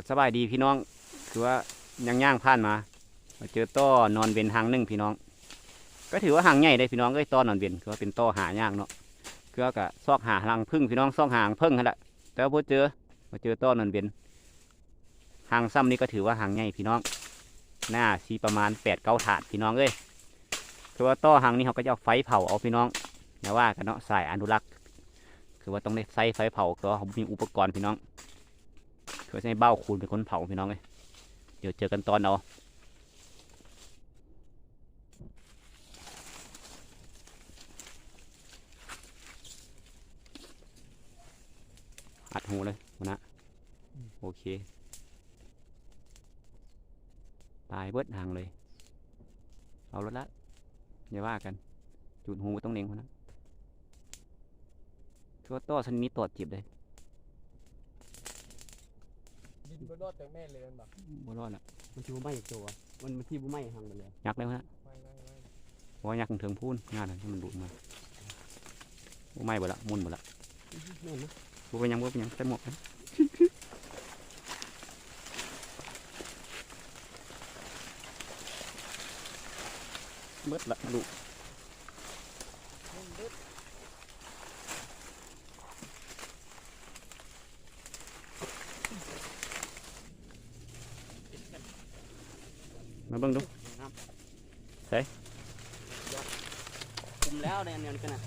ก็สบายดีพี่น้อง คือว่ายังย่างผ่านมามาเจอต้อนอนเวนหางหนึ่งพี่น้อง ก็ถือว่าหางใหญ่ได้พี่น้องเอ้ยต้อนอนเวนคือว่าเป็นต้อหายากเนาะคือก็ซอกหาหางพึ่งพี่น้องซอกหางพึ่งนั่นแหละแต่พอเจอมาเจอต้อนอนเวนหางซ้ำนี่ก็ถือว่าหางใหญ่พี่น้อง หน้าสีประมาณแปดเก้าถาดพี่น้องเอ้ยคือว่าต้อหางนี่เขาก็จะเอาไฟเผาเอาพี่น้องอย่าว่ากันเนาะสายอนุรักษ์ คือว่าต้องได้ใส่ไฟเผาก็เขามีอุปกรณ์พี่น้อง คือว่าใช้เบ้าคูณเป็นคนเผาพี่น้องเลยเดี๋ยวเจอกันตอนเอาอัดหูเลยหัวหนะโอเค ตายเบิดหางเลย เอารถละอย่าว่ากัน จุดหูต้องเน่งหัวหนะคือว่าต่อชนิดตอดจีบเลย ดิน บนรอดแต่แม่เลยมันแบบบ่รอดละมันที่บ่ไหม้ตัวมันมันที่บ่ไหม้หังไปเลยยักเลยหัวหนะไม่ไม่ไม่เพราะว่ายักษ์เถิงพูนงานอะไรที่มันดูดมาบ่ไหม่บ่ละมุนบ่ละแม่นนะบ่เป็นหยังบ่เป็นหยังใส่หมวกกันเบิดละลูก มาเบิ่งดูคุมแล้วในอันเดียวกันนะ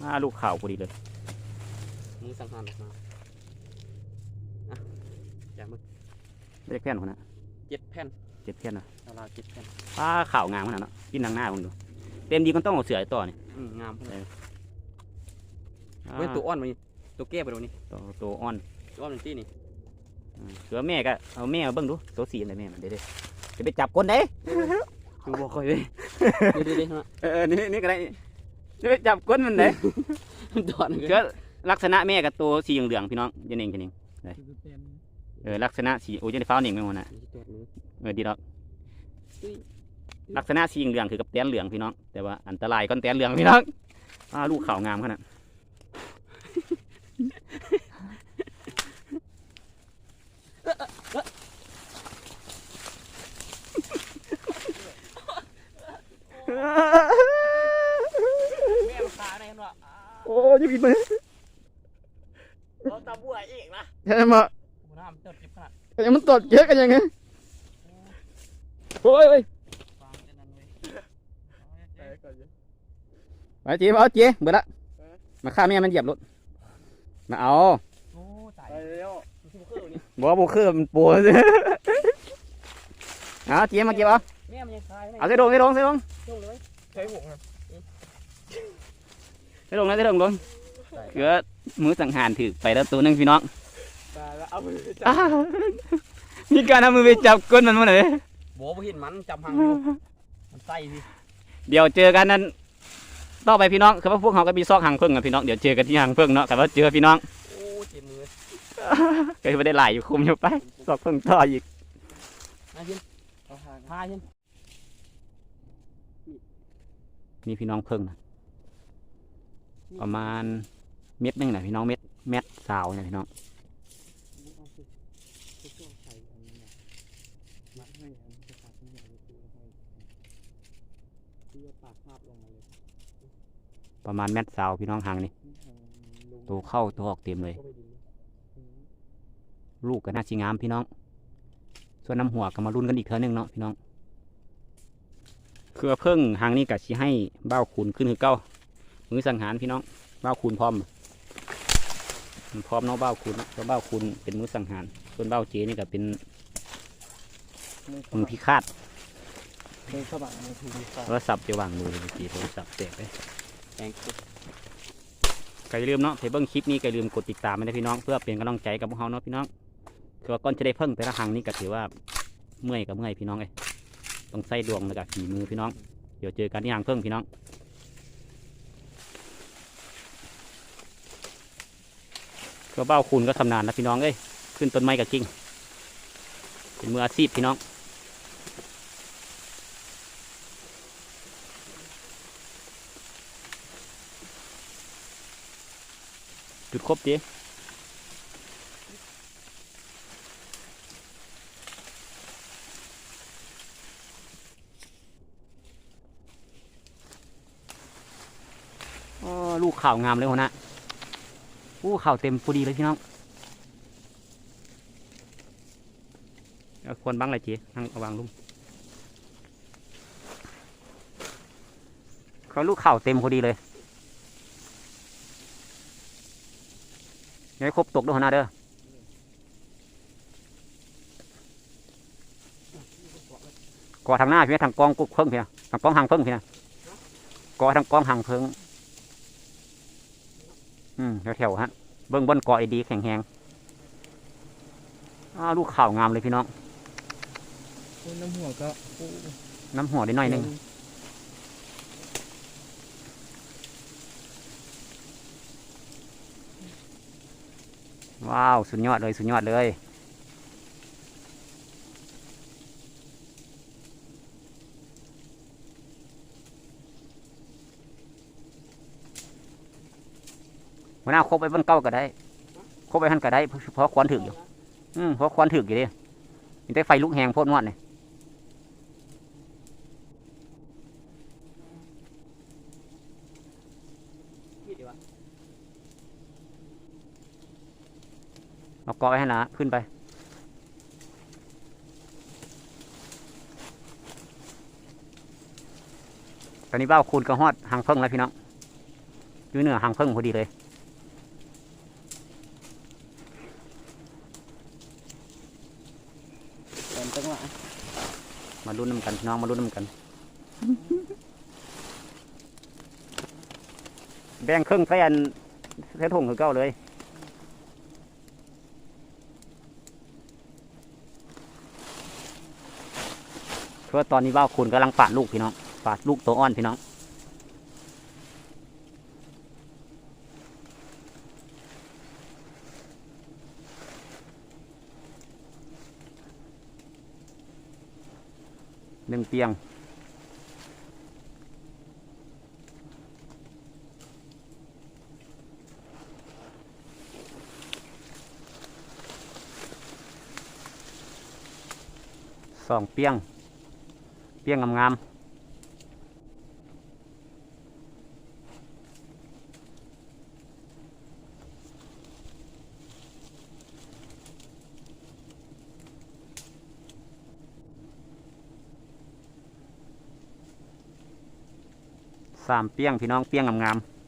มาลูกข่าวพอดีเลยมือสังหารออกมาอะจากมึงไม่ได้แค่นคนนะเจ็ดแผ่นเจ็ดแค่นนะราวๆเจ็ดแผ่นป้าข่าวงามขนาดนั้นกินทางหน้าผมดูเต็มดีก็ต้องเอาเสือไอ้ต่อนี่อืมงามเลยอ่าเว้ยตัวอ้อนมานี่ตัวแก้ไปดูนี่ตัวตัวอ่อนตัวอ้อนเป็นตี้นี่อืมเสือแม่ก็เอาแม่มาเบิ่งดูตัวสีอะไรแม่มันเด้เด้ จะไปจับก้นได้ดูบ่ค่อยเว้ยเดี๋ยวๆๆฮะเออนี่นี่ก็ได้จะไปจับก้นมันได้ตอนนึงเสือลักษณะแม่กับตัวสีเหลืองๆพี่น้องยันเองกันเองคือเต็มเออลักษณะสีโอ้ยยันฟ้าวหนิงไม่หมดนะตัวนึงเออดีดอกอุ้ยลักษณะสีเหลืองคือกับแตนเหลืองพี่น้อง แต่ว่าอันตรายก้อนแตนเหลืองพี่น้องอ่าลูกข่าวงามขนาด แม่มันขาไหนวะ โอ้ยยิบมือเราตาบัวเอกนะใช่ไหมกูน้ำเติบเจ็บขนาดยังมันตดเยอะกันยังไงโอ้ยเว้ยฟังจะนั่นเว้ยแต่ก่อนเยอะมาเจ๊มาเอาเจ๊เบิดละมาฆ่าแม่มันเหยียบรถมาเอาโอ้ตายไปแล้วมันคือบ่คือนี่บอกว่าโบคือมันปวดเอาเจ๊มาเก็บเอาแม่มันยังคายไหมเอาใส่ลงใส่ลงใส่ลงช่วงเลยใช้หง ครับใส่ลงนะใส่ลงลงเกือมือสังหารถือไปแล้วตัวหนึงพี่น้องตายแล้วเอามือจับอ้าวมีการเอามือไปจับก้นมันมาหน่อยโบบ่เห็นมันจำหังอยู่มันใส่พี่เดี๋ยวเจอกันนั้นต่อไปพี่น้องคือว่าพวกเขาก็มีซอกหางเพิ่งกับพี่น้องเดี๋ยวเจอกันที่หางเพิ่งเนาะแต่ว่าเจอพี่น้องโอ้เจ็บมือก็ไม่ได้หลายอยู่คุมอยู่ไปซอกเพิ่งต่ออีกมาชินเอาหางพาชินนี่พี่น้องเพิ่งนะ ประมาณเม็ดหนึงนะพี่น้องเม็ดเม็ดสาวเนี่ยพี่น้องมัดให้อันจะขาดที่ใหญ่คือให้ที่ปากคาบลงมาเลยประมาณเม็ดสาวพี่น้องหางนี่ลงตัวเข้าตัวออกเต็มเลยเข้าไปดินลูกก็น่าชิงามพี่น้อง ส่วนน้ำหัวก็มารุ่นกันอีกเท่านึงเนาะพี่น้องคือเพิ่งหางนี่กับชีให้เบ้าคูณขึ้นคือเก้า มือสังหารพี่น้องเบ้าคูณพร้อมมันพร้อมเนาะเบ้าคูณเนาะเพราะเบ้าคูณเป็นมือสังหารส่วนเบ้าเจนี่ก็เป็นมือพิฆาตมือเข้ามามือถูกดีฝ่าโทรศัพท์จะวางมือเลยเมื่อกี้โทรศัพท์แตกไปแกงสุดก็อย่าลืมเนาะถ้าเบิ้งคลิปนี้ก็อย่าลืมกดติดตามไว้นะพี่น้อง เพื่อเป็นกำลังใจกับพวกเราเนาะพี่น้องคือว่าก่อนจะได้เพิ่งแต่ละครั้งนี่ก็ถือว่าเมื่อยกับเมื่อยพี่น้องเลยต้องใส่ดวงแล้วก็ฝีมือพี่น้อง เดี๋ยวเจอกันที่หางเพิ่งพี่น้อง ตัวเบ้าคูณก็ทำนานนะพี่น้องเอ้ยขึ้นต้นไม้กับกิ่งเป็นมืออาชีพพี่น้องจุดครบดีลูกข่าวงามเลยหัวหน้า อู้ข่าวเต็มพอดีเลยพี่น้องควรบ้างเลยจีนั่งเอาวางลุ่มเขาลูกข่าวเต็มพอดีเลยยังให้ครบตกด้วยหน้าเด้อก่อทางหน้าพี่ทางกองกุกเพิ่งพี่นะทางกองหางเพิ่งพี่นะก่อทางกองหางเพิ่ง อืมแถวๆฮะ เบิ้งบนเกาะไอดีแข็งแหงอ้าวลูกข่าวงามเลยพี่น้อง โอ้ยน้ำหัวก็โอ้น้ำหัวได้หน่อยหนึงว้าว สุดยอดเลย สุดยอดเลย หัวหน้าคบไปบนเก้าก็ได้คบไปหันก็ได้เพราะควันถึกอยู่ อืมเพราะควันถึกอยู่ดิมีแต่ไฟลุกแหงโพดนวดเนี่ยเอาเกาะไว้ให้นะขึ้นไปตอนนี้บ้าคูณกระหอดหางเพิ่งแล้วพี่น้องอยู่เหนือหางเพิ่งพอดีเลย ตอนจังหวะ มา ลุ้นน้ำกันพี่น้องมาลุ้นน้ำกัน แบ่งครึ่งใส่อันใส่ถุงคือเก้าเลยเพราะว่าตอนนี้บ้าคุณกำลังปาดลูกพี่น้องปาดลูกตัวอ่อนพี่น้อง หนึ่งเตียง สองเปียงเปียงงามๆ สามเปียงพี่น้องเปียงงามๆ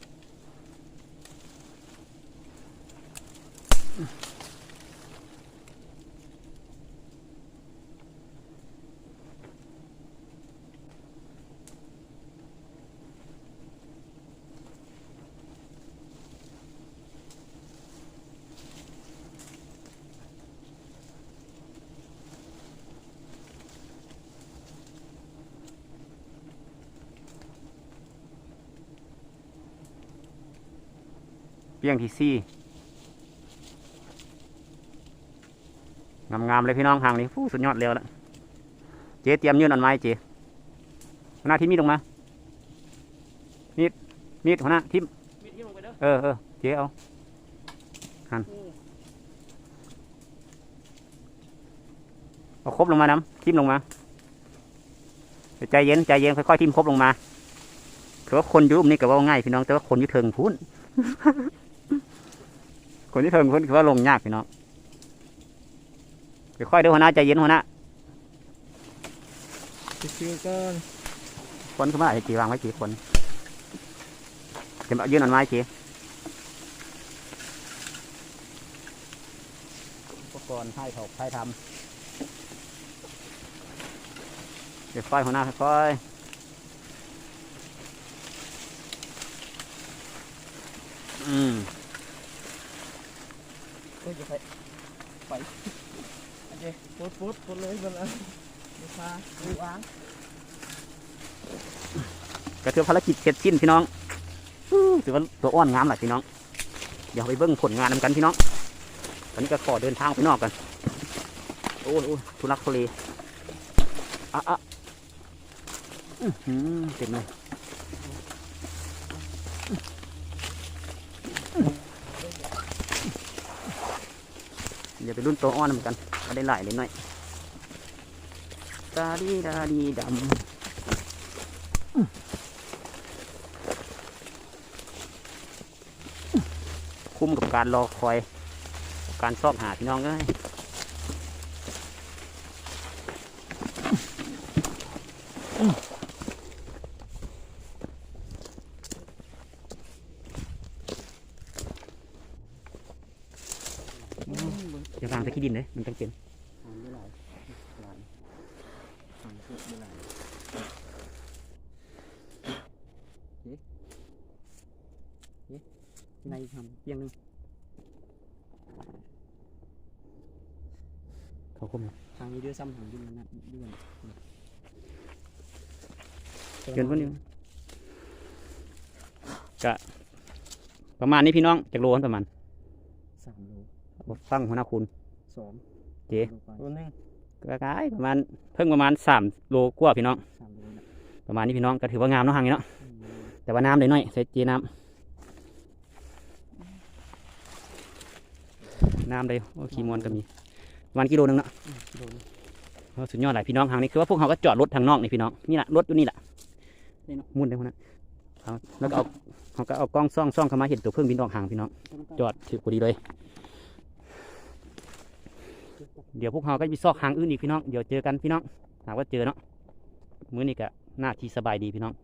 เปียงที่สี่งามๆเลยพี่น้องห่างนี้ฟู้สุดยอดเร็วแล้วเจ๊เตรียมยื่นอันไม้เจ๊หัวหน้าที่มีดลงมา มีด มีดหัวหน้าทิมมีที่ลงไปเด้อเออเออเจ๊เอาหันเอาครบลงมาน้ำทิมลงมา ใจเย็นใจเย็นค่อยๆทิมครบลงมาคือว่าคนอยุบนี่ก็ว่าง่ายพี่น้องแต่ว่าคนอยุเทิงพูน คนที่เทิงพูนคือว่าลงยากพี่น้องค่อยๆเด้อหัวหน้าใจเย็นหัวหน้าชิวๆก่อนคนขึ้นมาไอ้จีวางไว้กี่คนเดี๋ยวเอายื่นอันไม้จีอุปกรณ์ให้ถกให้ทำเดี๋ยวค่อยหัวหน้าค่อยๆอืม เอ้ยจะไปไปโอเคปุ๊ดปุ๊ดปุ๊ดเลยมันอะลูกค้าดูอ้างกระเทือภารกิจเสร็จสิ้นพี่น้องถือว่าตัวอ้อนงามหลายพี่น้องเดี๋ยวไปเบิ้งผลงานนำกันพี่น้อง ตอนนี้ก็ขอเดินทางไปนอกกัน โอ้ยโอ้ยทุลักทุเลอะอะอือหือเต็มเลย เดี๋ยวไปรุ่นตัวอ้อนเหมือนกันก็ได้หลายเลยหน่อยดาดีดาดีดำคุ้มกับการรอคอย การซอกหาพี่น้องเอ้ยอย่าวาง ตะขี้ดินเลยมันจังเป็นหางไม่ไหลหลายหางเกิดไม่ไหลในทำเพียงหนึงเขาคุ้มทางนี้ด้วยซ้ำทางด้วยนะด้วยเกินกว่านี้กะประมาณนี้พี่น้องจากโลนประมาณสามโลฟังหัวหน้าคุณ สองเจ๊โลไปตัวหนึงก็กายประมาณเพิ่งประมาณสามโลกว่าพี่น้องสามโลนะประมาณนี้พี่น้องก็ถือว่างามเนาะหางนี้เนาะอืมแต่ว่าน้ำเลยน้อยใส่เจน้ำน้ำเลยโอ้ขี้มวนก็มีประมาณกิโลนึงเนาะอืมกิโลนึงโอ้สุดยอดหลายพี่น้องหางนี้คือว่าพวกเขาก็จอดรถทางนอกนี่พี่น้องนี่แหละรถอยู่นี่แหละนี่เนาะมุ่นได้คนนั้นเอาแล้วก็เอาเขาก็เอากล้องซ่องซ่องเข้ามาเห็นตัวเพิ่งบินออกหางพี่น้องจอดถือพอดีเลย เดี๋ยวพวกเขาก็จะไปซอกหางอื่นอีกพี่น้อง เดี๋ยวเจอกันพี่น้อง หากว่าเจอเนาะมื้อนี้ก็หน้าที่สบายดีพี่น้อง